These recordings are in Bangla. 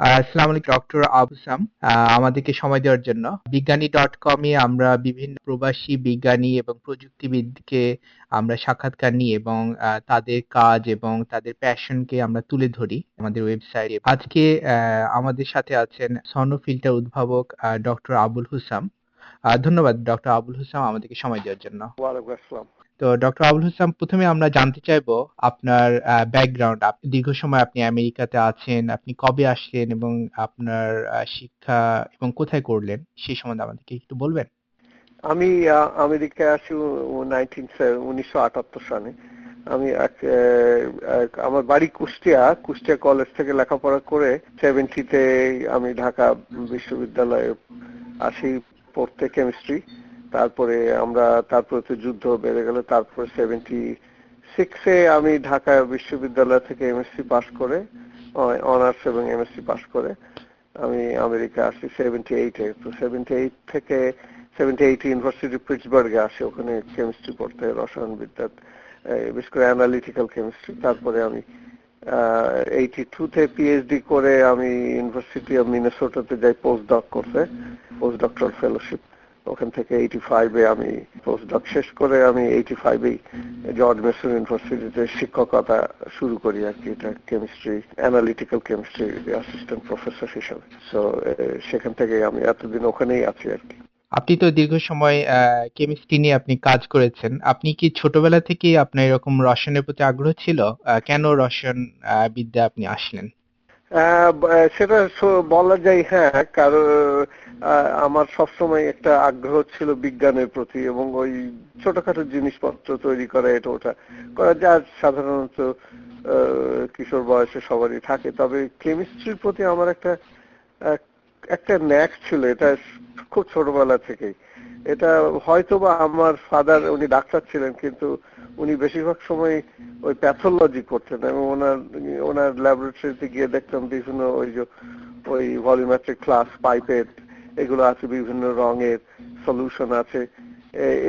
আসসালামু আলাইকুম, ডক্টর আবুসাম আমাদেরকে সময় দেওয়ার জন্য। বিজ্ঞানী ডট কমে আমরা বিভিন্ন প্রবাসী বিজ্ঞানী এবং প্রযুক্তিবিদকে আমরা সাক্ষাৎকার নিই এবং তাদের কাজ এবং তাদের প্যাশনকে আমরা তুলে ধরি আমাদের ওয়েবসাইটে। আজকে আমাদের সাথে আছেন ফিল্টার উদ্ভাবক ডক্টর আবুল হুসাম। ধন্যবাদ, ডক্টর আবুল হুসাম, আমাদেরকে সময় দেওয়ার জন্য। তো ডক্টর আবুল হোসেন প্রথমে আমরা জানতে চাইব আপনার ব্যাকগ্রাউন্ড দীর্ঘ সময় আপনি আমেরিকাতে আছেন, আপনি কবে আসলেন এবং আপনার শিক্ষা এবং কোথায় করলেন? সেই সম্বন্ধে আমাদেরকে একটু বলবেন। আমি আমেরিকায় আসি উনিশশো আটাত্তর সালে। আমি আমার বাড়ি কুষ্টিয়া কুষ্টিয়া কলেজ থেকে লেখাপড়া করে সেভেন্টিতে আমি ঢাকা বিশ্ববিদ্যালয়ে আসি পড়তে কেমিস্ট্রি তারপরে আমরা, তারপরে তো যুদ্ধ বেড়ে গেল, তারপরে সেভেন্টি সিক্সে আমি ঢাকা বিশ্ববিদ্যালয় থেকে এমএসসি পাশ করে অনার্স এবং এমএসসি পাশ করে, আমি আমেরিকা আসি সেভেন্টি এইটে তো সেভেন্টি এইট থেকে সেভেন্টি এইট ইউনিভার্সিটি পিটসবার্গে আসি, ওখানে কেমিস্ট্রি পড়তে রসায়নবিদ্যা বিশেষ করে অ্যানালিটিক্যাল কেমিস্ট্রি তারপরে আমি এইটি টুতে পিএইচডি করে আমি ইউনিভার্সিটি অফ মিনেসোটাতে যাই পোস্ট ডক করতে পোস্ট ডক্টর ফেলোশিপ ওখান থেকে এইটি ফাইভে আমি পোস্টডক শেষ করে আমি এইটি ফাইভেই জর্জ মেসন ইউনিভার্সিটিতে শিক্ষকতা শুরু করি আর কি। এটা chemistry analytical chemistry assistant professor হিসাবে। সো সেখান থেকে আমি এতদিন ওখানেই আছি আর কি। আপনি তো দীর্ঘ সময় কেমিস্ট্রি নিয়ে আপনি কাজ করেছেন। আপনি কি ছোটবেলা থেকেই আপনার এরকম রসায়নের প্রতি আগ্রহ ছিল? কেন রসায়ন বিদ্যা আপনি আসলেন? সেটা বলা যায় হ্যাঁ কারণ আমার সবসময় একটা আগ্রহ ছিল বিজ্ঞানের প্রতি এবং ওই ছোটখাটো জিনিসপত্র তৈরি করা, এটা ওটা করা, যা সাধারণত কিশোর বয়সে সবারই থাকে। তবে কেমিস্ট্রির প্রতি আমার একটা একটা ন্যাক ছিল, এটা খুব ছোটবেলা থেকেই। এটা হয়তো বা আমার ফাদার উনি ডাক্তার ছিলেন, কিন্তু উনি বেশিরভাগ সময় ওই প্যাথোলজি করতেন এবং ওনার ওনার ল্যাবরেটরিতে গিয়ে দেখতাম বিভিন্ন ওই যে, ওই ভলিউমেট্রিক ক্লাস পাইপেট এগুলো আছে, বিভিন্ন রঙের সলিউশন আছে।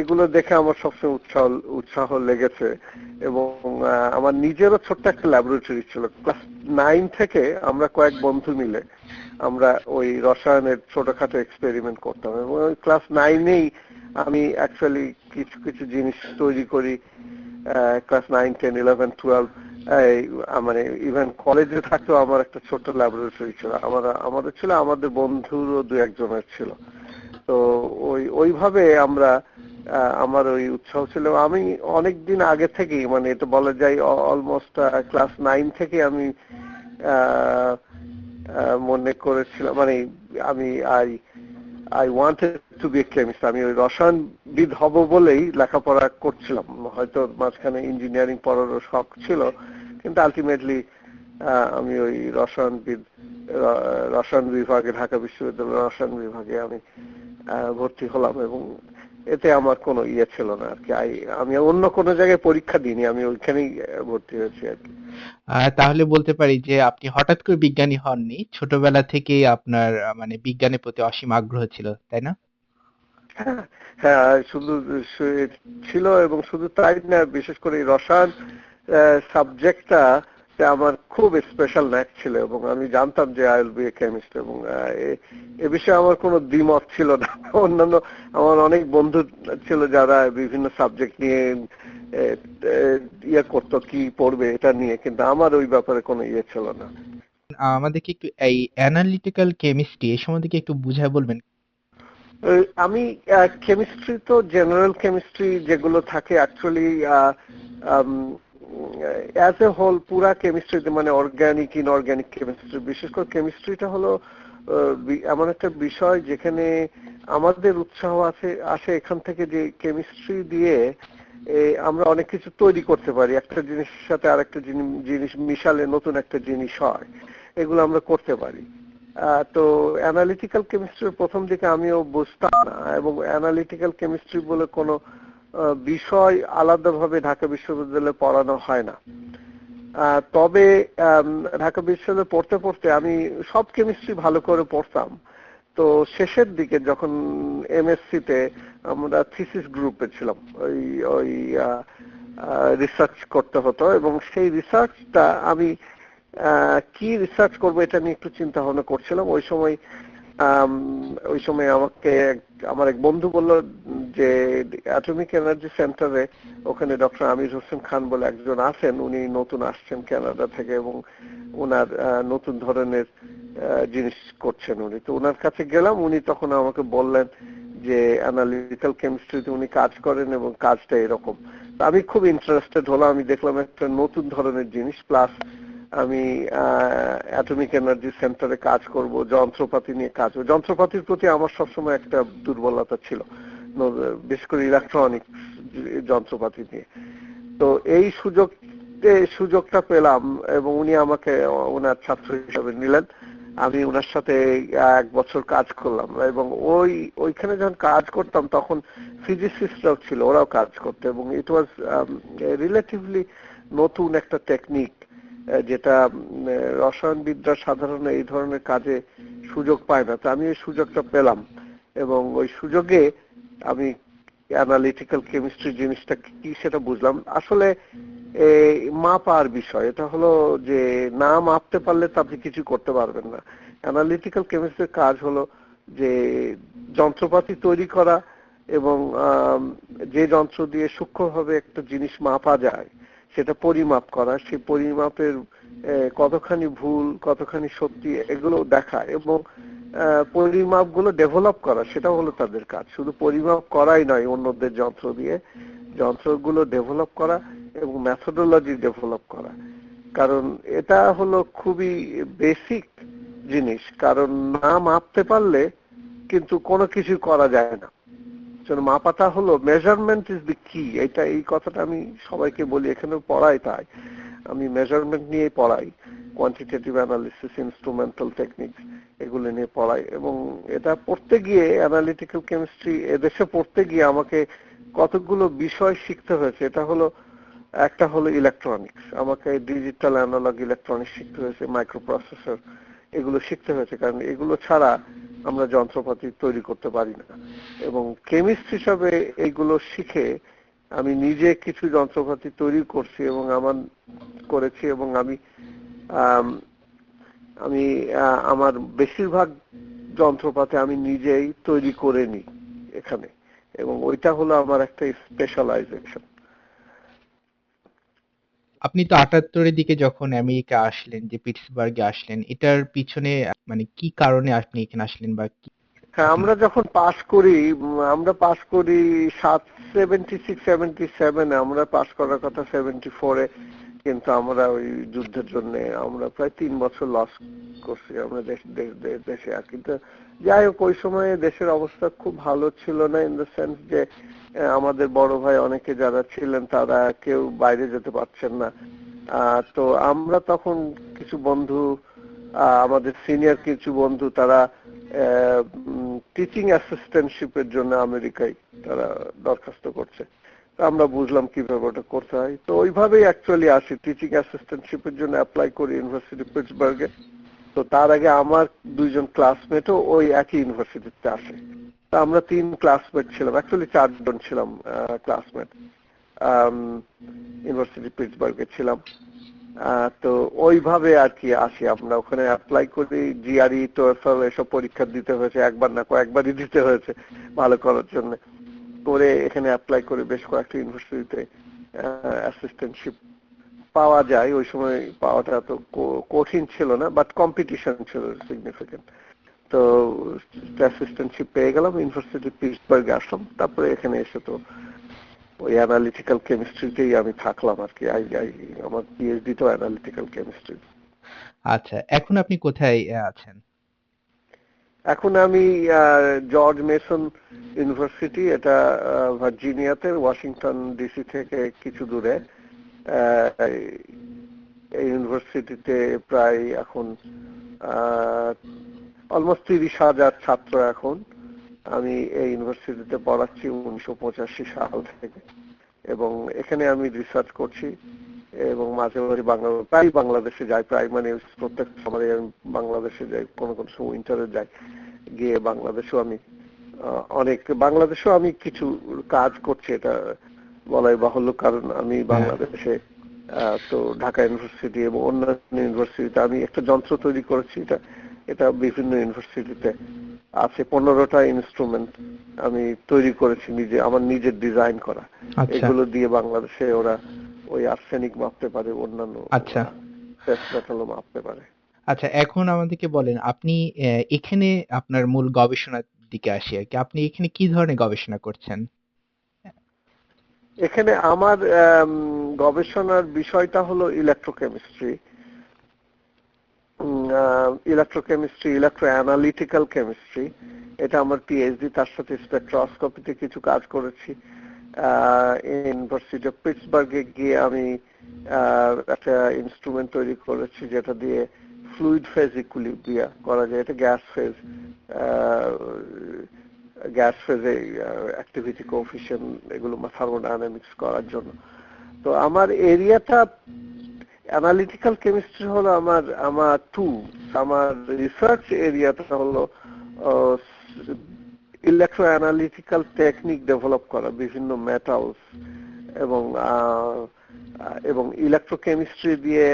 এগুলো দেখে আমার সবসময় উৎসাহ উৎসাহ লেগেছে এবং আমার নিজেরও ছোট্ট একটা ল্যাবরেটরি ছিল। ক্লাস নাইন থেকে আমরা কয়েক বন্ধু মিলে আমরা ওই রসায়নের ছোটখাটো এক্সপেরিমেন্ট করতাম। এবং ওই ক্লাস নাইনেই আমি অ্যাকচুয়ালি কিছু কিছু জিনিস তৈরি করি class nine ten eleven twelve মানে ইভেন কলেজে থাকতেও আমার একটা ছোট্ট ল্যাবরেটরি ছিল। আমার, আমাদের ছিল, আমাদের বন্ধুরও দু একজনের ছিল। তো ওই, ওইভাবে আমরা আমার ওই উৎসাহ ছিল। আমি অনেক দিন আগে থেকেই মানে এটা বলা যায় অলমোস্ট ক্লাস নাইন থেকে আমি মনে করেছিলাম মানে আমি I I wanted to be chemist আমি ওই রসায়নবিদ হব বলেই লেখাপড়া করছিলাম। হয়তো মাঝখানে ইঞ্জিনিয়ারিং পড়ারও শখ ছিল, কিন্তু আলটিমেটলি আমি ওই রসায়নবিদ রসায়ন বিভাগে, ঢাকা বিশ্ববিদ্যালয়ের রসায়ন বিভাগে আমি ভর্তি হলাম এবং এতে আমার কোনো ইয়ে ছিল না আর কি। আমি অন্য কোনো জায়গায় পরীক্ষা দিইনি আমি ওইখানেই ভর্তি হয়েছি আর কি। তাহলে বলতে পারি যে আপনি হঠাৎ করে বিজ্ঞানী হননি ছোটবেলা থেকেই আপনার মানে বিজ্ঞানের প্রতি অসীম আগ্রহ ছিল তাই না? হ্যাঁ, হ্যাঁ শুধু ছিল এবং শুধু তাই না বিশেষ করে রসায়ন সাবজেক্টটা আমার খুব স্পেশাল ন্যাক ছিল এবং আমি জানতাম যে I will be a chemist এবং এ বিষয়ে আমার কোনো দ্বিমত ছিল না। অন্যান্য আমার অনেক বন্ধু ছিল যারা বিভিন্ন সাবজেক্ট নিয়ে ইয়ে করতো কি পড়বে এটা নিয়ে কিন্তু আমার ওই ব্যাপারে কোনো ইয়ে ছিল না। আমাদেরকে একটু এই অ্যানালিটিক্যাল কেমিস্ট্রি এই সম্বন্ধে একটু বুঝায় বলবেন? আমি কেমিস্ট্রি তো জেনারেল কেমিস্ট্রি যেগুলো থাকে অ্যাকচুয়ালি অ্যাজ এ হোল পুরা কেমিস্ট্রিতে মানে অর্গ্যানিক ইনঅর্গ্যানিক কেমিস্ট্রি বিশেষ করে কেমিস্ট্রিটা হলো এমন একটা বিষয় যেখানে আমাদের উৎসাহ আছে, আসে এখান থেকে যে কেমিস্ট্রি দিয়ে আমরা অনেক কিছু তৈরি করতে পারি। একটা জিনিসের সাথে আর একটা জিনিস মিশালে নতুন একটা জিনিস হয়, এগুলো আমরা করতে পারি। তো অ্যানালিটিক্যাল কেমিস্ট্রির প্রথম দিকে আমিও বুঝতাম না, এবং অ্যানালিটিক্যাল কেমিস্ট্রি বলে কোনো বিষয় আলাদাভাবে ঢাকা বিশ্ববিদ্যালয়ে পড়ানো হয় না। তবে ঢাকা বিশ্ববিদ্যালয়ে পড়তে পড়তে আমি সব কেমিস্ট্রি ভালো করে পড়তাম। তো শেষের দিকে যখন এমএসসি তে আমরা থিসিস গ্রুপে ছিলাম, ওই ওই রিসার্চ করতে হতো এবং সেই রিসার্চটা আমি কি রিসার্চ করব এটা নিয়ে একটু চিন্তা ভাবনা করছিলাম। ওই সময় ওই সময় আমাকে আমার এক বন্ধু বলল যে অ্যাটমিক এনার্জি সেন্টারে ওখানে ডক্টর আমির হোসেন খান বলে একজন আছেন, উনি নতুন আসছেন কানাডা থেকে এবং ওনার নতুন ধরনের জিনিস করছেন উনি। তো ওনার কাছে গেলাম, উনি তখন আমাকে বললেন যে অ্যানালিটিক্যাল কেমিস্ট্রিতে উনি কাজ করেন এবং কাজটা এরকম। আমি খুব ইন্টারেস্টেড হলাম, আমি দেখলাম একটা নতুন ধরনের জিনিস প্লাস আমি অ্যাটমিক এনার্জি সেন্টারে কাজ করব, যন্ত্রপাতি নিয়ে কাজ করব। যন্ত্রপাতির প্রতি আমার সবসময় একটা দুর্বলতা ছিল বিশেষ করে ইলেকট্রনিক যন্ত্রপাতি নিয়ে। তো এই সুযোগ সুযোগটা পেলাম এবং উনি আমাকে, ওনার ছাত্র হিসাবে নিলেন। আমি ওনার সাথে এক বছর কাজ করলাম এবং ওই, ওইখানে যখন কাজ করতাম তখন ফিজিসিস্টরাও ছিল, ওরাও কাজ করতো এবং ইট ওয়াজ রিলেটিভলি নতুন একটা টেকনিক যেটা রসায়নবিদরা সাধারণ এই ধরনের কাজে সুযোগ পায় না। তো আমি এই সুযোগটা পেলাম এবং ওই সুযোগে আমি অ্যানালিটিক্যাল কেমিস্ট্রি জিনিসটা কি সেটা বুঝলাম। আসলে মাপার বিষয়, এটা হলো যে না মাপতে পারলে তো আপনি কিছু করতে পারবেন না। অ্যানালিটিক্যাল কেমিস্ট্রির কাজ হলো যে যন্ত্রপাতি তৈরি করা এবং যে যন্ত্র দিয়ে সূক্ষ্মভাবে একটা জিনিস মাপা যায় সেটা পরিমাপ করা, সেই পরিমাপের কতখানি ভুল, কতখানি সত্যি, এগুলো দেখা এবং পরিমাপগুলো ডেভেলপ করা সেটা হলো তাদের কাজ। শুধু পরিমাপ করাই নয় অন্যদের যন্ত্র দিয়ে, যন্ত্রগুলো ডেভেলপ করা এবং ম্যাথোডোলজি ডেভেলপ করা। কারণ এটা হলো খুবই বেসিক জিনিস, কারণ না মাপতে পারলে কিন্তু কোনো কিছু করা যায় না। মাপাটা হলো মেজারমেন্ট ইজ দি কি এটা, এই কথাটা আমি সবাইকে বলি এখানে পড়াই তাই। আমি মেজারমেন্ট নিয়ে পড়াই কোয়ান্টিটেটিভ অ্যানালিসিস ইনস্ট্রুমেন্টাল টেকনিক্স এগুলো নিয়ে পড়াই। এবং এটা পড়তে গিয়ে অ্যানালিটিক্যাল কেমিস্ট্রি এদেশে পড়তে গিয়ে আমাকে কতগুলো বিষয় শিখতে হয়েছে। এটা হলো, একটা হলো ইলেকট্রনিক্স আমাকে ডিজিটাল অ্যানালগ ইলেকট্রনিক্স শিখতে হয়েছে মাইক্রো প্রসেসর এগুলো শিখতে হয়েছে। কারণ এগুলো ছাড়া আমরা যন্ত্রপাতি তৈরি করতে পারি না। এবং কেমিস্ট হিসাবে এইগুলো শিখে আমি নিজে কিছু যন্ত্রপাতি তৈরি করছি এবং আমার করেছি এবং আমি আম, আমার বেশিরভাগ যন্ত্রপাতি আমি নিজেই তৈরি করে নিই এখানে। এবং ওইটা হলো আমার একটা স্পেশালাইজেশন আপনি তো আটাত্তরের দিকে যখন আমেরিকা আসলেন, যে পিটসবার্গে আসলেন, এটার পিছনে মানে কি কারণে আপনি এখানে আসলেন বা কি? হ্যাঁ আমরা যখন পাস করি আমরা পাস করি সাত সেভেন্টি সিক্স সেভেন্টি সেভেন আমরা পাস করার কথা সেভেন্টি ফোরে কিন্তু আমরা ওই যুদ্ধের জন্য আমরা প্রায় তিন বছর লস করছি আমরা দেশ আর কিন্তু যাই হোক, ওই সময়ে দেশের অবস্থা খুব ভালো ছিল না ইন দ্য সেন্স যে আমাদের বড় ভাই অনেকে যারা ছিলেন তারা কেউ বাইরে যেতে পারছেন না। তো আমরা তখন কিছু বন্ধু আমাদের সিনিয়র কিছু বন্ধু তারা টিচিং অ্যাসিস্ট্যান্টশিপের জন্য আমেরিকায় তারা দরখাস্ত করছে। আমরা বুঝলাম কীভাবে ওটা করতে হয়। তো ওইভাবেই অ্যাকচুয়ালি আসি। টিচিং অ্যাসিস্ট্যান্টশিপের জন্য অ্যাপ্লাই করি ইউনিভার্সিটি পিটসবার্গে তো তার আগে আমার দুইজন ক্লাসমেটও ওই একই ইউনিভার্সিটিতে আসে। তো আমরা তিন ক্লাসমেট ছিলাম। অ্যাকচুয়ালি চারজন ছিলাম ক্লাসমেট ইউনিভার্সিটি পিটসবার্গে ছিলাম। তো ওইভাবে আর কি আসি আমরা। ওখানে অ্যাপ্লাই করি। জিআরই টোয়েফল এসব পরীক্ষা দিতে হয়েছে। একবার না কয়েকবারই দিতে হয়েছে ভালো করার জন্য। করে এখানে অ্যাপ্লাই করে বেশ কয়েকটা ইউনিভার্সিটিতে অ্যাসিস্ট্যান্টশিপ পাওয়া যায়। ওই সময় পাওয়াটা তো কঠিন ছিল না বাট কম্পিটিশন ছিল সিগনিফিকেন্ট তো অ্যাসিস্ট্যান্টশিপ পেয়ে গেলাম ইউনিভার্সিটি পিটসবার্গে আসলাম। তারপরে এখানে এসে তো ওই অ্যানালিটিক্যাল কেমিস্ট্রিতেই আমি থাকলাম আর কি। আমার পিএইচডি তো অ্যানালিটিক্যাল কেমিস্ট্রি আচ্ছা এখন আপনি কোথায় আছেন? এখন আমি জর্জ মেসন ইউনিভার্সিটি এটা ভার্জিনিয়াতে ওয়াশিংটন ডিসি থেকে কিছু দূরে এই ইউনিভার্সিটিতে প্রায় এখন অলমোস্ট তিরিশ হাজার ছাত্র এখন আমি এই ইউনিভার্সিটিতে পড়াচ্ছি উনিশশো পঁচাশি সাল থেকে। এবং এখানে আমি রিসার্চ করছি এবং মাঝে মাঝে বাংলা, প্রায় বাংলাদেশে যাই প্রায় মানে প্রত্যেক সময় আমি বাংলাদেশে যাই, কোনো কোনো সময় উইন্টারে যাই। গিয়ে বাংলাদেশেও আমি অনেক বাংলাদেশেও আমি কিছু কাজ করছি এটা বলাই বাহুল্য কারণ আমি বাংলাদেশে তো ঢাকা ইউনিভার্সিটি এবং অন্যান্য ইউনিভার্সিটিতে আমি একটা যন্ত্র তৈরি করেছি এটা এটা বিভিন্ন ইউনিভার্সিটিতে আছে পনেরোটা ইনস্ট্রুমেন্ট আমি তৈরি করেছি নিজে আমার নিজের ডিজাইন করা। আচ্ছা। এগুলো দিয়ে বাংলাদেশে ওরা ওই আর্সেনিক মাপতে পারে অন্যান্য আচ্ছা। মেটালও মাপতে পারে। আচ্ছা এখন আমাদেরকে বলেন, আপনি এখানে আপনার মূল গবেষণার দিকে আসি আর কি। আপনি এখানে কি ধরনের গবেষণা করছেন? এখানে আমার গবেষণার বিষয়টা হলো electrochemistry electrochemistry electro analytical chemistry এটা আমার পিএইচডি তার সাথে স্পেকট্রোস্কোপিতে কিছু কাজ করেছি। ইউনিভার্সিটি অফ পিটসবার্গে গিয়ে আমি একটা ইনস্ট্রুমেন্ট তৈরি করেছি, যেটা দিয়ে ফ্লুইড ফেজ ইকুইলিব্রিয়া করা যায়। এটা গ্যাস ফেজ গ্যাস ফেজে অ্যাক্টিভিটি কোফিশিয়েন্ট এগুলো থার্মোডাইনামিক্স করার জন্য। তো আমার এরিয়াটা অ্যানালিটিক্যাল কেমিস্ট্রি হলো আমার আমার টু আমার রিসার্চ এরিয়াটা হলো ইলেকট্রো অ্যানালিটিক্যাল টেকনিক ডেভেলপ করা, বিভিন্ন মেটালস এবং এবং ইলেকট্রোকেমিস্ট্রি দিয়ে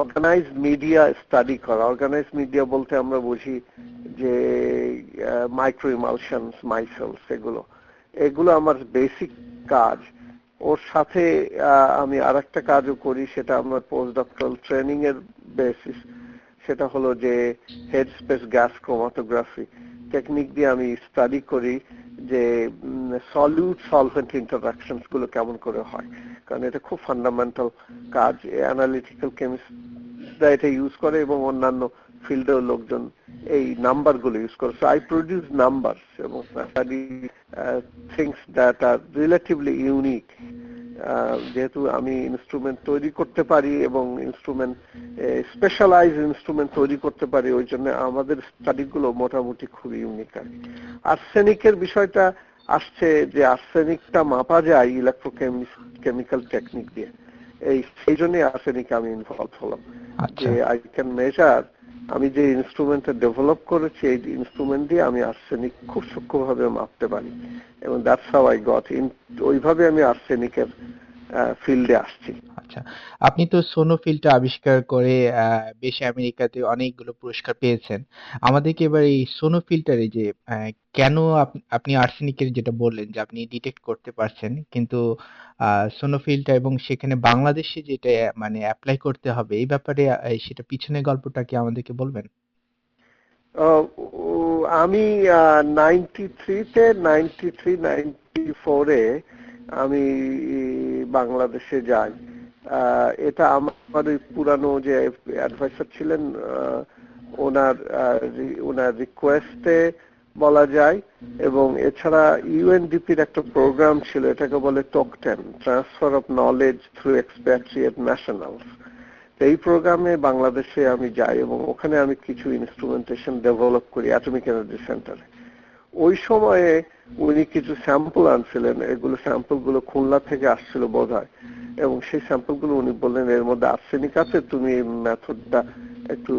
অর্গানাইজ মিডিয়া স্টাডি করা। অর্গানাইজ মিডিয়া বলতে আমরা বুঝি যে মাইক্রো ইমালশনস মাইসেলস এগুলো। এগুলো আমার বেসিক কাজ। ওর সাথে আমি আর একটা কাজও করি, সেটা আমার পোস্ট ডক্টরাল ট্রেনিং এর বেসিস সেটা হলো যে head space gas chromatography technique দিয়ে আমি স্টাডি করি যে সলিউট সলভেন্ট ইন্টারাকশনসগুলো কেমন করে হয়। কারণ এটা খুব ফান্ডামেন্টাল কাজ অ্যানালিটিক্যাল কেমিস্টরা এটা ইউজ করে এবং অন্যান্য ফিল্ডেও লোকজন এই নাম্বারগুলো ইউজ করে সো আই প্রডিউস নাম্বার এবং study things that are relatively unique যেহেতু আমি ইনস্ট্রুমেন্ট তৈরি করতে পারি এবং ইনস্ট্রুমেন্ট স্পেশালাইজ ইনস্ট্রুমেন্ট তৈরি করতে পারি, ওই জন্য আমাদের স্টাডি গুলো মোটামুটি খুব ইউনিক আর। আর্সেনিকের বিষয়টা আসছে যে আর্সেনিকটা মাপা যায় ইলেকট্রোকেমিক্যাল টেকনিক দিয়ে। এই সেই জন্যই আর্সেনিক আমি ইনভলভ হলাম। আচ্ছা। যে আই ক্যান মেজার আমি যে ইনস্ট্রুমেন্টটা ডেভেলপ করেছি এই ইনস্ট্রুমেন্ট দিয়ে আমি আর্সেনিক খুব সূক্ষ্মভাবে মাপতে পারি। এবং that's how I got in ওইভাবে আমি আর্সেনিকের ফিল্ডে আসছি। আচ্ছা আপনি তো সোনোফিলটা আবিষ্কার করে বেশ আমেরিকাতে অনেকগুলো পুরস্কার পেয়েছেন। আমাদেরকে এবার এই সোনোফিল্টারে যে কেন আপনি আর্সেনিকের যেটা বললেন যে আপনি ডিটেক্ট করতে পারছেন কিন্তু সোনোফিলটা এবং সেখানে বাংলাদেশে যেটা মানে অ্যাপ্লাই করতে হবে এই ব্যাপারে সেটা পিছনের গল্পটা কি আমাদেরকে বলবেন? আমি নাইনটি থ্রিতে নাইনটি থ্রি নাইনটি ফোরে আমি বাংলাদেশে যাই। এটা আমার ওই পুরানো যে অ্যাডভাইসার ছিলেন ওনার ওনার রিকোয়েস্টে বলা যায়। এবং এছাড়া ইউএনডিপির একটা প্রোগ্রাম ছিল, এটাকে বলে TOKTEN transfer of knowledge through expatriate nationals এই প্রোগ্রামে বাংলাদেশে আমি যাই এবং ওখানে আমি কিছু ইনস্ট্রুমেন্টেশন ডেভেলপ করি অ্যাটমিক এনার্জি সেন্টারে ওই সময়ে উনি কিছু স্যাম্পল আনছিলেন। এগুলো স্যাম্পলগুলো খুলনা থেকে আসছিল বোধ হয় এবং সেই স্যাম্পলগুলো উনি বললেন, এর মধ্যে আর্সেনিক আছে, তুমি এই মেথডটা একটু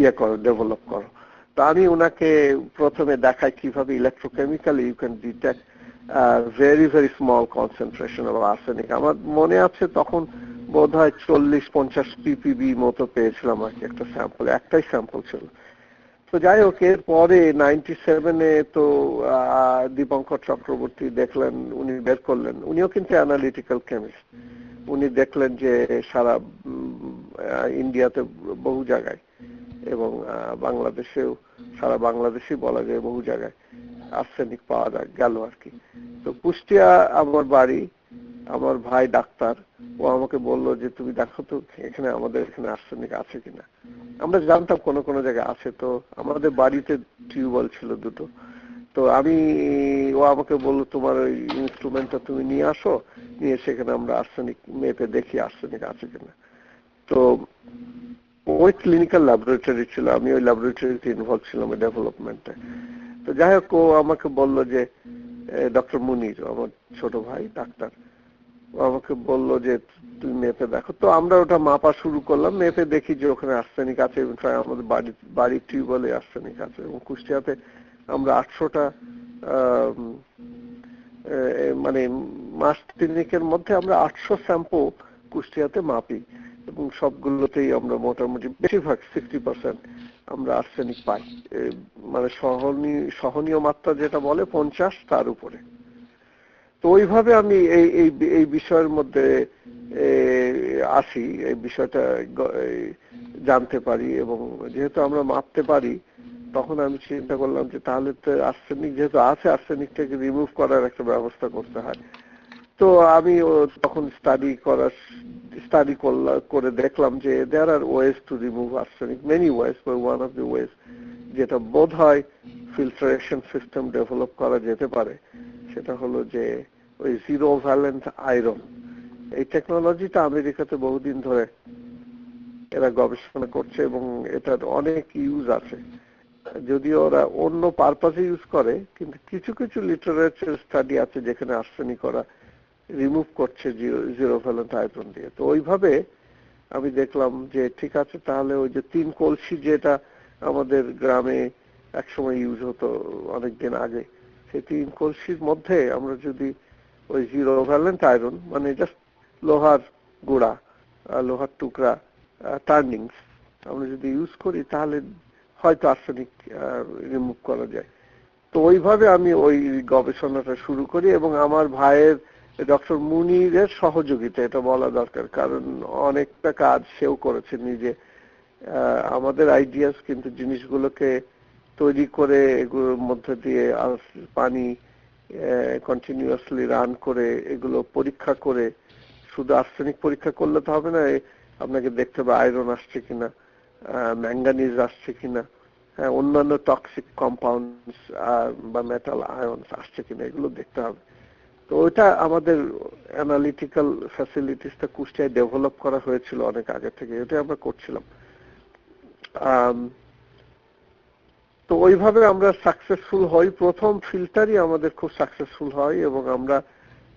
ইয়ে করো ডেভেলপ করো। তো আমি ওনাকে প্রথমে দেখাই কীভাবে electrochemically you can detect very very small concentration of arsenic আমার মনে আছে তখন বোধ হয় চল্লিশ, পঞ্চাশ পিপিবি মতো পেয়েছিলাম আর কি একটা স্যাম্পল, একটাই স্যাম্পল ছিল। তো যাই হোক, এর পরে নাইনটি সেভেনে তো দীপঙ্কর চক্রবর্তী দেখলেন, উনি বের করলেন। উনিও কিন্তু অ্যানালিটিক্যাল কেমিস্ট উনি দেখলেন যে সারা ইন্ডিয়াতে বহু জায়গায় এবং বাংলাদেশেও, সারা বাংলাদেশেই বলা যায় বহু জায়গায় আর্সেনিক পাওয়া যায়, গেল আর কি। তো কুষ্টিয়া আমার বাড়ি, আমার ভাই ডাক্তার, ও আমাকে বলল যে, তুমি দেখো তো, এখানে আমাদের এখানে আর্সেনিক আছে কিনা? আমরা জানতাম কোনো কোনো জায়গায় আছে, তো আমাদের বাড়িতে টিউবওয়েল ছিল দুটো। তো আমি, ও আমাকে বলল, তোমার ওই ইনস্ট্রুমেন্টটা তুমি নিয়ে আসো, নিয়ে সেখানে আমরা আর্সেনিক মেপে দেখি আর্সেনিক আছে কিনা। তো ওই ক্লিনিক্যাল ল্যাবরেটরি ছিল, আমি ওই ল্যাবরেটরিতে ইনভলভ ছিলাম ডেভেলপমেন্টে তো যাই হোক, ও আমাকে বলল যে ডক্টর মুনির, আমার ছোট ভাই, ডাক্তার। আমাকে বলল যে তুমি মেপে দেখো। তো আমরা ওটা মাপা শুরু করলাম, মেপে দেখি যে ওখানে আর্সেনিক আছে আমাদের বাড়ি, বাড়ির টিউবওয়েলে আর্সেনিক আছে এবং কুষ্টিয়াতে আমরা আটশোটা মানে মাস তিনেকের মধ্যে আমরা আটশো স্যাম্পল কুষ্টিয়াতে মাপি এবং সবগুলোতেই আমরা মোটামুটি বেশিরভাগ সিক্সটি পার্সেন্ট আমরা আর্সেনিক পাই। মানে সহনীয় সহনীয় মাত্রা যেটা বলে পঞ্চাশ, তার উপরে। তো ওইভাবে আমি এই এই বিষয়ের মধ্যে আসি, এই বিষয়টা জানতে পারি এবং যেহেতু আমরা মাপতে পারি, তখন আমি চিন্তা করলাম যে তাহলে তো আর্সেনিক যেহেতু আছে, আর্সেনিকটাকে রিমুভ করার একটা ব্যবস্থা করতে হয়। তো আমি তখন স্টাডি করার স্টাডি করে দেখলাম যে there are ways to remove arsenic many ways one of the ways যেটা বোধ হয় ফিল্টারেশন সিস্টেম ডেভেলপ করা যেতে পারে সেটা হলো যে ওই জিরো ভ্যালেন্ট আয়রন এই টেকনোলজিটা আমেরিকাতে বহুদিন ধরে এরা গবেষণা করছে এবং এটার অনেক ইউজ আছে। যদিও ওরা অন্য পারপাসে ইউজ করে, কিন্তু কিছু কিছু লিটারেচার স্টাডি আছে যেখানে আর্সেনিক ওরা রিমুভ করছে জিরো ভ্যালেন্ট আয়রন দিয়ে। তো ওইভাবে আমি দেখলাম যে ঠিক আছে, তাহলে ওই যে তিন কলসি যেটা আমাদের গ্রামে একসময় ইউজ হতো অনেকদিন আগে সেই তিন কলসির মধ্যে আমরা যদি ওই জিরো ভ্যালেন্ট আয়রন মানে জাস্ট লোহার গোড়া লোহার টুকরা টার্নিংস আমরা যদি ইউজ করি, তাহলে হয়তো আর্সেনিক রিমুভ করা যায়। তো ওইভাবে আমি ওই গবেষণাটা শুরু করি এবং আমার ভাইয়ের ডক্টর মুনিরের সহযোগিতা, এটা বলা দরকার। কারণ অনেকটা কাজ সেও করেছে নিজে। আমাদের আইডিয়াস কিন্তু জিনিসগুলোকে তৈরি করে এগুলোর মধ্যে দিয়ে পানি কন্টিনিউয়াসলি রান করে এগুলো পরীক্ষা করে, শুধু আর্সেনিক পরীক্ষা করলে তো হবে না আপনাকে দেখতে হবে আয়রন আসছে কিনা ম্যাঙ্গানিজ আসছে কিনা হ্যাঁ অন্যান্য টক্সিক কম্পাউন্ডস বা মেটাল আয়নস আসছে কিনা, এগুলো দেখতে হবে। তো ওইটা আমাদের অ্যানালিটিক্যাল ফ্যাসিলিটিসটা কুষ্টিয়ায় ডেভেলপ করা হয়েছিল অনেক আগে থেকে এটা আমরা করছিলাম। তো ওইভাবে আমরা সাকসেসফুল হই। প্রথম ফিল্টারই আমাদের খুব সাকসেসফুল হয় এবং আমরা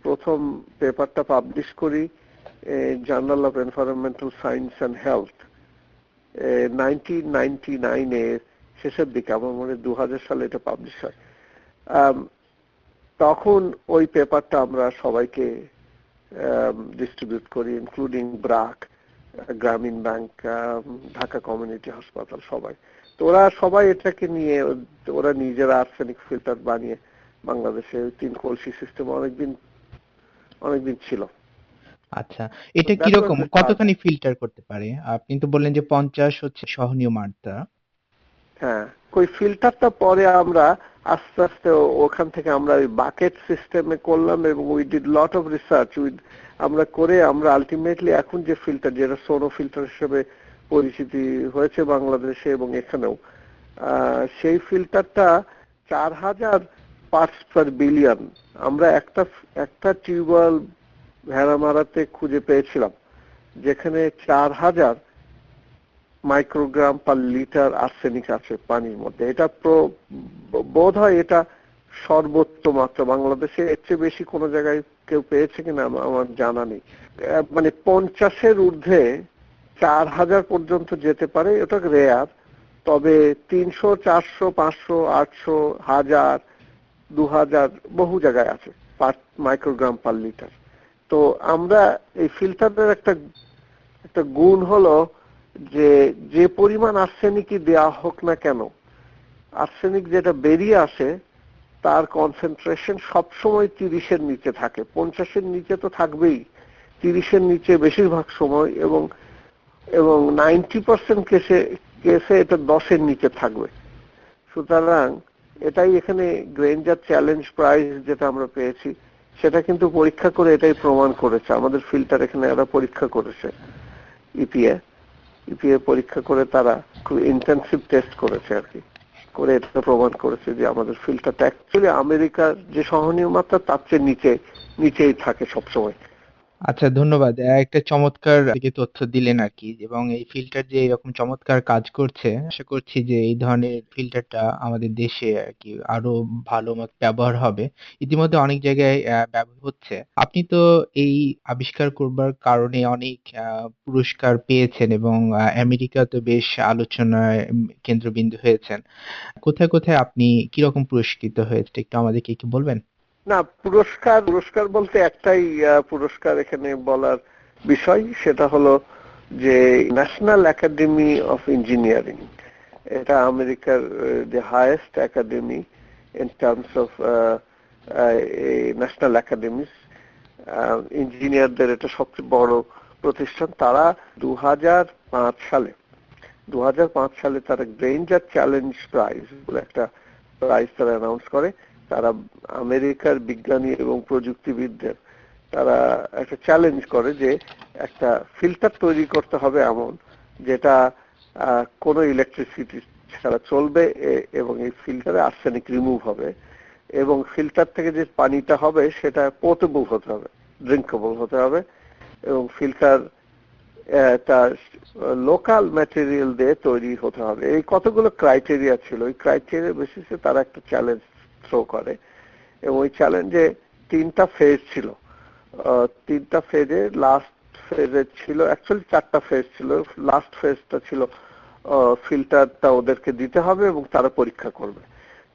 প্রথম পেপারটা পাবলিশ করি journal of environmental science and health nineteen ninety নাইনে শেষের দিকে, আমার মনে দু হাজার সালে এটা পাবলিশ হয়। তখন ওই পেপারটা আমরা সবাইকে ডিস্ট্রিবিউট করি ইনক্লুডিং ব্রাক, গ্রামীণ ব্যাংক ঢাকা কমিউনিটি হাসপাতাল সবাই। তো ওরা সবাই এটাকে নিয়ে ওরা নিজেরা আর্সেনিক ফিল্টার বানিয়ে বাংলাদেশে তিন কলসি সিস্টেম অনেকদিন অনেকদিন ছিল। আচ্ছা এটা কীরকম? কতখানি ফিল্টার করতে পারে? আপনি তো বললেন যে পঞ্চাশ হচ্ছে সহনীয় মাত্রা। হ্যাঁ ওই ফিল্টারটা পরে আমরা আস্তে আস্তে ওখান থেকে আমরা ওই বাকেট সিস্টেমে করলাম এবং we did lot of research with আমরা করে আমরা আলটিমেটলি এখন যে ফিল্টার যেটা সোনো ফিল্টার হিসেবে পরিচিতি হয়েছে বাংলাদেশে এবং এখানেও। সেই ফিল্টারটা চার হাজার পার্টস পার বিলিয়ন। আমরা একটা একটা টিউবওয়েল ভেড়ামারাতে খুঁজে পেয়েছিলাম, যেখানে চার হাজার মাইক্রোগ্রাম পার লিটার আর্সেনিক আছে পানির মধ্যে। এটা বোধ হয় এটা সর্বোচ্চ মাত্রা। বাংলাদেশে এর চেয়ে বেশি কোনো জায়গায় কেউ পেয়েছে কিনা আমার জানা নেই। মানে পঞ্চাশের ঊর্ধ্বে চার হাজার পর্যন্ত যেতে পারে, এটা রেয়ার তবে তিনশো, চারশো, পাঁচশো, আটশো, হাজার দু হাজার বহু জায়গায় আছে পার মাইক্রোগ্রাম পার লিটার। তো আমরা এই ফিল্টারের একটা একটা গুণ হলো যে যে পরিমাণ আর্সেনিকই দেয়া হোক না কেন, আর্সেনিক যেটা বেরিয়ে আসে, তার কনসেন্ট্রেশন সবসময় তিরিশের নিচে থাকে। পঞ্চাশের নিচে তো থাকবেই। তিরিশের নিচে বেশিরভাগ সময় এবং এবং নাইনটি পার্সেন্ট কেসে কেসে এটা দশের নিচে থাকবে। সুতরাং এটাই এখানে গ্রেঞ্জার চ্যালেঞ্জ প্রাইজ যেটা আমরা পেয়েছি, সেটা কিন্তু পরীক্ষা করে এটাই প্রমাণ করেছে। আমাদের ফিল্টার এখানে এরা পরীক্ষা করেছে ইপিএ ইপিএ পরীক্ষা করে তারা খুব ইন্টেন্সিভ টেস্ট করেছে আর কি। করে এটা প্রমাণ করেছে যে আমাদের ফিল্টারটা অ্যাকচুয়ালি আমেরিকার যে সহনীয় মাত্রা, তার চেয়ে নিচে, নিচেই থাকে সবসময়। আচ্ছা ধন্যবাদ। একটা চমৎকার তথ্য দিলেন আর কি এবং এই ফিল্টার যে এরকম চমৎকার কাজ করছে, আশা করছি যে এই ধরনের ফিল্টারটা আমাদের দেশে আর কি আরও ভালো মত ব্যবহার হবে। ইতিমধ্যে অনেক জায়গায় ব্যবহার হচ্ছে। আপনি তো এই আবিষ্কার করবার কারণে অনেক পুরস্কার পেয়েছেন এবং আমেরিকা তো বেশ আলোচনায় কেন্দ্রবিন্দু হয়েছেন। কোথায় কোথায় আপনি কীরকম পুরস্কৃত হয়েছে একটু আমাদেরকে একটু বলবেন? না, পুরস্কার পুরস্কার বলতে একটাই পুরস্কার এখানে বলার বিষয়, সেটা হলো যে ন্যাশনাল একাডেমি অফ ইঞ্জিনিয়ারিং এটা আমেরিকার যে highest academy in terms of national academies ইঞ্জিনিয়ারদের এটা সবচেয়ে বড় প্রতিষ্ঠান। তারা দু হাজার পাঁচ সালে দু হাজার পাঁচ সালে তারা গ্রেঞ্জার চ্যালেঞ্জ প্রাইজ বলে একটা প্রাইজ তারা অ্যানাউন্স করে। তারা আমেরিকার বিজ্ঞানী এবং প্রযুক্তিবিদদের, তারা একটা চ্যালেঞ্জ করে যে একটা ফিল্টার তৈরি করতে হবে এমন যেটা কোনো ইলেকট্রিসিটি ছাড়া চলবে এবং এই ফিল্টারে আর্সেনিক রিমুভ হবে এবং ফিল্টার থেকে যে পানিটা হবে সেটা পোর্টেবল হতে হবে ড্রিঙ্কেবল হতে হবে এবং ফিল্টার তার লোকাল ম্যাটেরিয়াল দিয়ে তৈরি হতে হবে। এই কতগুলো ক্রাইটেরিয়া ছিল? ওই ক্রাইটেরিয়া বেসিসে তারা একটা চ্যালেঞ্জ থ্রো করে, এবং ওই চ্যালেঞ্জে তিনটা ফেজ ছিল। তিনটা ফেজে লাস্ট ফেজে ছিল অ্যাকচুয়ালি চারটা ফেজ ছিল। লাস্ট ফেজটা ছিল ফিল্টারটা ওদেরকে দিতে হবে এবং তারা পরীক্ষা করবে।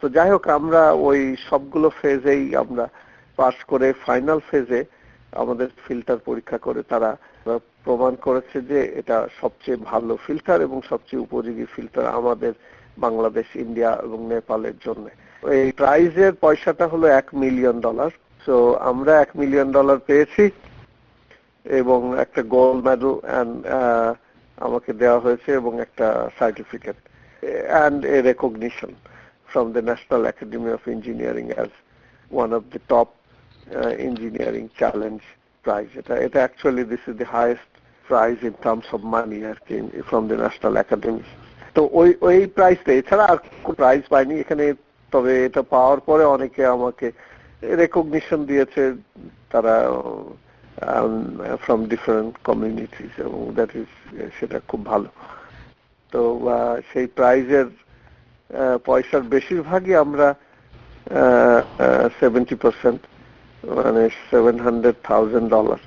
তো যাই হোক, আমরা ওই সবগুলো ফেজেই আমরা পাস করে ফাইনাল ফেজে আমাদের ফিল্টার পরীক্ষা করে তারা প্রমাণ করেছে যে এটা সবচেয়ে ভালো ফিল্টার এবং সবচেয়ে উপযোগী ফিল্টার আমাদের বাংলাদেশ, ইন্ডিয়া এবং নেপালের জন্য। এই প্রাইজের পয়সাটা হলো এক মিলিয়ন ডলার সো আমরা এক মিলিয়ন ডলার পেয়েছি এবং একটা গোল্ড মেডেল অ্যান্ড আমাকে দেওয়া হয়েছে এবং একটা certificate and a recognition from the national academy of engineering as one of the top engineering challenge prize এটা এটা actually this is the highest prize in terms of money আর কি ফ্রম দ্য ন্যাশনাল একাডেমি তো ওই ওই প্রাইজটা এছাড়া আর প্রাইজ পাইনি। এখানে তবে এটা পাওয়ার পরে অনেকে আমাকে রেকগনিশন দিয়েছে, তারা ফ্রম ডিফারেন্ট কমিউনিটিস এবং দ্যাট ইজ সেটা খুব ভালো। তো সেই প্রাইজের পয়সার বেশিরভাগই আমরা সেভেন্টি পার্সেন্ট মানে সেভেন হান্ড্রেড থাউজেন্ড ডলার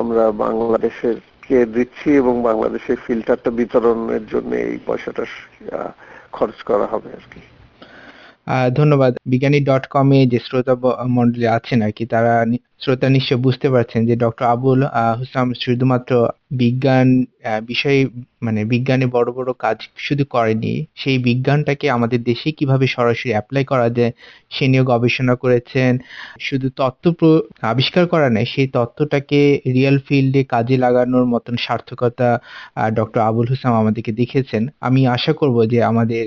আমরা বাংলাদেশের কে দিচ্ছি এবং বাংলাদেশের ফিল্টারটা বিতরণের জন্য এই পয়সাটা খরচ করা হবে আর কি। ধন্যবাদ। বিজ্ঞানী ডট কম এ যে শ্রোতা মন্ডলী আছেন আর কি তারা শ্রোতা নিশ্চয় বুঝতে পারছেন যে ডক্টর আবুল হুসাম শুধুমাত্র বিজ্ঞান বিষয়ে মানে বিজ্ঞানে বড় বড় কাজ শুধু করেনি, সেই বিজ্ঞানটাকে আমাদের দেশে কীভাবে সরাসরি অ্যাপ্লাই করা যায় সে নিয়ে গবেষণা করেছেন। শুধু তত্ত্ব আবিষ্কার করা নেই সেই তত্ত্বটাকে রিয়েল ফিল্ডে কাজে লাগানোর মতন সার্থকতা ডক্টর আবুল হুসাম আমাদেরকে দেখেছেন। আমি আশা করব যে আমাদের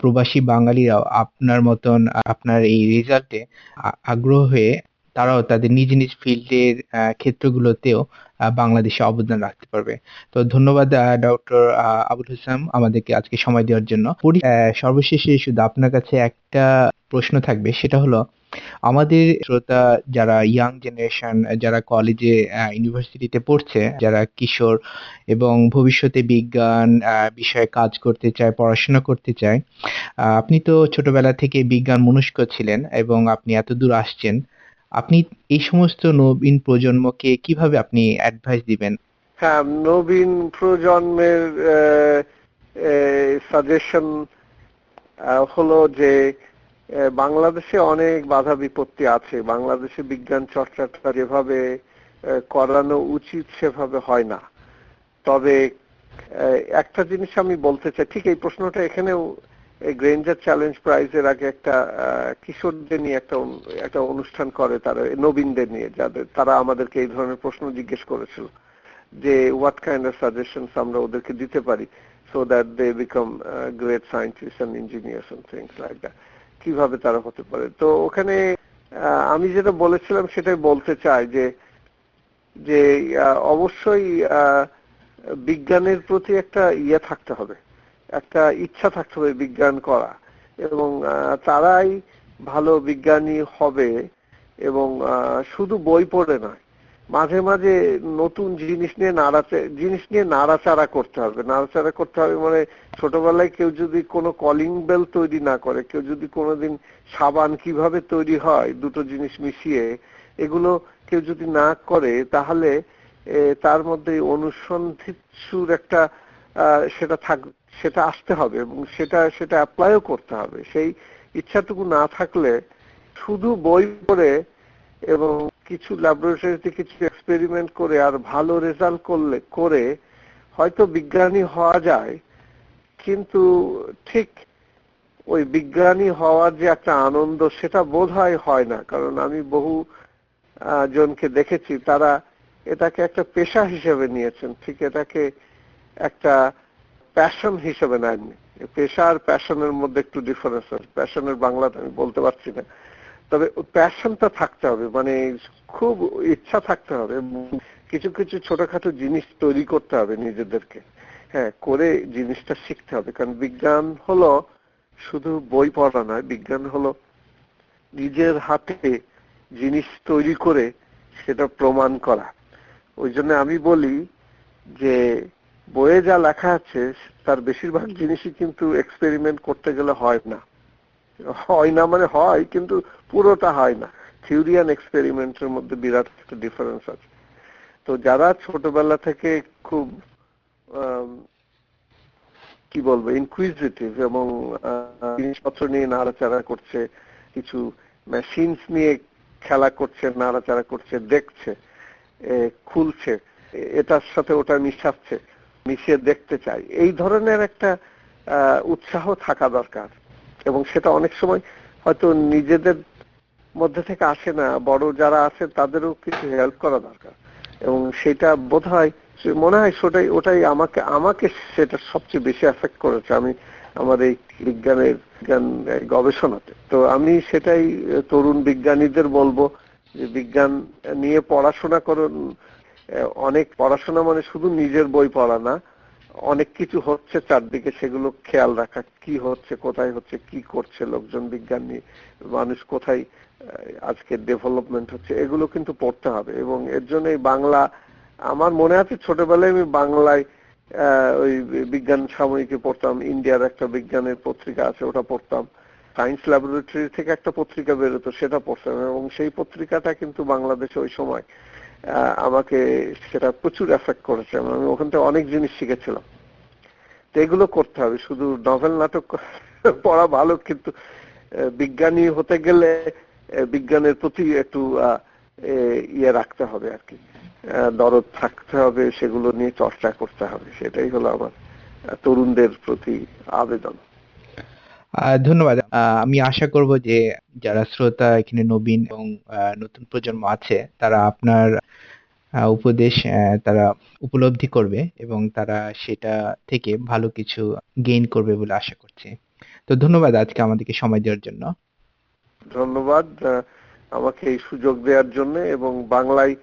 প্রবাসী বাঙালিরাও আপনার মতন, আপনার এই রেজাল্টে আগ্রহ হয়ে তারাও তাদের নিজ নিজ ফিল্ডের ক্ষেত্রগুলোতেও বাংলাদেশে অবদান রাখতে পারবে। তো ধন্যবাদ ডক্টর আবুল হুসাম আমাদেরকে আজকে সময় দেওয়ার জন্য। সর্বশেষে শুধু আপনার কাছে একটা প্রশ্ন থাকবে, সেটা হলো, আমাদের শ্রোতা যারা ইয়াং জেনারেশন যারা কলেজে ইউনিভার্সিটিতে পড়ছে, যারা কিশোর এবং ভবিষ্যতে বিজ্ঞান বিষয়ে কাজ করতে চায়, পড়াশোনা করতে চায় আপনি তো ছোটবেলা থেকে বিজ্ঞান মনস্ক ছিলেন এবং আপনি এত দূর আসছেন আপনি এই সমস্ত নবীন প্রজন্মকে কীভাবে আপনি অ্যাডভাইস দিবেন? হ্যাঁ নবীন প্রজন্মের সাজেশন হলো যে বাংলাদেশে অনেক বাধা বিপত্তি আছে। বাংলাদেশে বিজ্ঞান চর্চাটা যেভাবে করানো উচিত সেভাবে হয় না। তবে একটা জিনিস আমি বলতে চাই, ঠিক এই প্রশ্নটা এখানেও গ্রেঞ্জার চ্যালেঞ্জ প্রাইজের আগে একটা কিশোরদের নিয়ে একটা একটা অনুষ্ঠান করে তারা, নবীনদের নিয়ে, যাদের, তারা আমাদেরকে এই ধরনের প্রশ্ন জিজ্ঞেস করেছিল যে হোয়াট কাইন্ড অফ সাজেশনস আমরা ওদেরকে দিতে পারি so that they become great scientist and engineers and things like that কীভাবে তারা হতে পারে? তো ওখানে আমি যেটা বলেছিলাম সেটাই বলতে চাই যে যে অবশ্যই বিজ্ঞানের প্রতি একটা ইয়ে থাকতে হবে। একটা ইচ্ছা থাকতে হবে বিজ্ঞান করা। এবং তারাই ভালো বিজ্ঞানী হবে এবং শুধু বই পড়ে নয়, মাঝে মাঝে নতুন জিনিস নিয়ে নাড়াচে, জিনিস নিয়ে নাড়াচাড়া করতে হবে। নাড়াচাড়া করতে হবে মানে ছোটবেলায় কেউ যদি কোনো কলিং বেল তৈরি না করে, কেউ যদি কোনোদিন সাবান কীভাবে তৈরি হয়, দুটো জিনিস মিশিয়ে, এগুলো কেউ যদি না করে, তাহলে তার মধ্যে অনুসন্ধিৎসুর একটা সেটা থাক সেটা আসতে হবে এবং সেটা সেটা অ্যাপ্লাইও করতে হবে। সেই ইচ্ছাটুকু না থাকলে শুধু বই পড়ে এবং কিছু ল্যাবরেটরিতে কিছু এক্সপেরিমেন্ট করে আর ভালো রেজাল্ট করলে, করে হয়তো বিজ্ঞানী হওয়া যায়, কিন্তু ঠিক ওই বিজ্ঞানী হওয়ার যে একটা আনন্দ সেটা বোধ হয় না। কারণ আমি বহু জনকে দেখেছি, তারা এটাকে একটা পেশা হিসেবে নিয়েছেন। ঠিক এটাকে একটা প্যাশন হিসেবে নেননি পেশা আর প্যাশনের মধ্যে একটু ডিফারেন্স আছে। প্যাশনের বাংলাতে আমি বলতে পারছি না। তবে প্যাশনটা থাকতে হবে মানে খুব ইচ্ছা থাকতে হবে। কিছু কিছু ছোটখাটো জিনিস তৈরি করতে হবে নিজেদেরকে। হ্যাঁ করে জিনিসটা শিখতে হবে। কারণ বিজ্ঞান হলো শুধু বই পড়া নয়, বিজ্ঞান হলো নিজের হাতে জিনিস তৈরি করে সেটা প্রমাণ করা। ওই জন্য আমি বলি যে বইয়ে যা লেখা আছে তার বেশিরভাগ জিনিসই কিন্তু এক্সপেরিমেন্ট করতে গেলে হয় না। হয় না মানে হয় কিন্তু পুরোটা হয় না। থিওরি অ্যান্ড এক্সপেরিমেন্টের মধ্যে বিরাট একটা ডিফারেন্স আছে। তো যারা ছোটবেলা থেকে খুব কি বলব ইনকুইজিটিভ এবং জিনিসপত্র নিয়ে নাড়াচাড়া করছে কিছু মেশিনস নিয়ে খেলা করছে নাড়াচাড়া করছে দেখছে খুলছে এটার সাথে ওটা মিশাচ্ছে মিশিয়ে দেখতে চাই। এই ধরনের একটা উৎসাহ থাকা দরকার। এবং সেটা অনেক সময় হয়তো নিজেদের মধ্যে থেকে আসে না, বড় যারা আছে তাদেরও কিছু হেল্প করা দরকার। এবং সেটা বোধ হয় মনে হয় সেটাই, ওটাই আমাকে আমাকে সেটা সবচেয়ে বেশি এফেক্ট করেছে আমি আমার এই বিজ্ঞানের, বিজ্ঞান গবেষণাতে। তো আমি সেটাই, তরুণ বিজ্ঞানীদের বলব যে বিজ্ঞান নিয়ে পড়াশোনা করুন অনেক পড়াশোনা মানে শুধু নিজের বই পড়া না, অনেক কিছু হচ্ছে চারদিকে সেগুলো খেয়াল রাখা, কি হচ্ছে, কোথায় হচ্ছে, কি করছে লোকজন, বিজ্ঞান নিয়ে মানুষ কোথায় আজকে ডেভেলপমেন্ট হচ্ছে, এগুলো কিন্তু পড়তে হবে। এবং এর জন্য এই বাংলা, আমার মনে আছে ছোটবেলায় আমি বাংলায় ওই বিজ্ঞান সাময়িকী পড়তাম, ইন্ডিয়ার একটা বিজ্ঞানের পত্রিকা আছে, ওটা পড়তাম। সায়েন্স ল্যাবরেটরি থেকে একটা পত্রিকা বেরোতো, সেটা পড়তাম। এবং সেই পত্রিকাটা কিন্তু বাংলাদেশে ওই সময় আমাকে সেটা প্রচুর এফেক্ট করেছে। আমি ওখান থেকে অনেক জিনিস শিখেছিলাম। তো এগুলো করতে হবে। শুধু নভেল নাটক পড়া ভালো, কিন্তু বিজ্ঞানী হতে গেলে বিজ্ঞানের প্রতি একটু ইয়ে রাখতে হবে আর কি। দরদ থাকতে হবে, সেগুলো নিয়ে চর্চা করতে হবে। সেটাই হলো আমার তরুণদের প্রতি আবেদন। ধন্যবাদ। আমি আশা করব যে যারা শ্রোতা এখানে নবীন এবং নতুন প্রজন্ম আছে, তারা আপনার উপদেশ তারা উপলব্ধি করবে এবং তারা সেটা থেকে ভালো কিছু গেইন করবে বলে আশা করছি। তো ধন্যবাদ আজকে আমাদেরকে সময় দেওয়ার জন্য। ধন্যবাদ আমাকে এই সুযোগ দেওয়ার জন্য এবং বাংলায়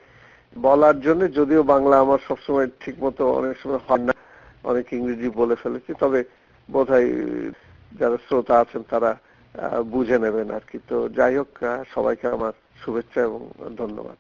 বলার জন্য। যদিও বাংলা আমার সবসময় ঠিক মতো অনেক সময় হয় না, অনেক ইংরেজি বলে ফেলেছি, তবে বোধহয় যারা শ্রোতা আছেন তারা বুঝে নেবেন আর কি। তো যাই হোক সবাইকে আমার শুভেচ্ছা এবং ধন্যবাদ।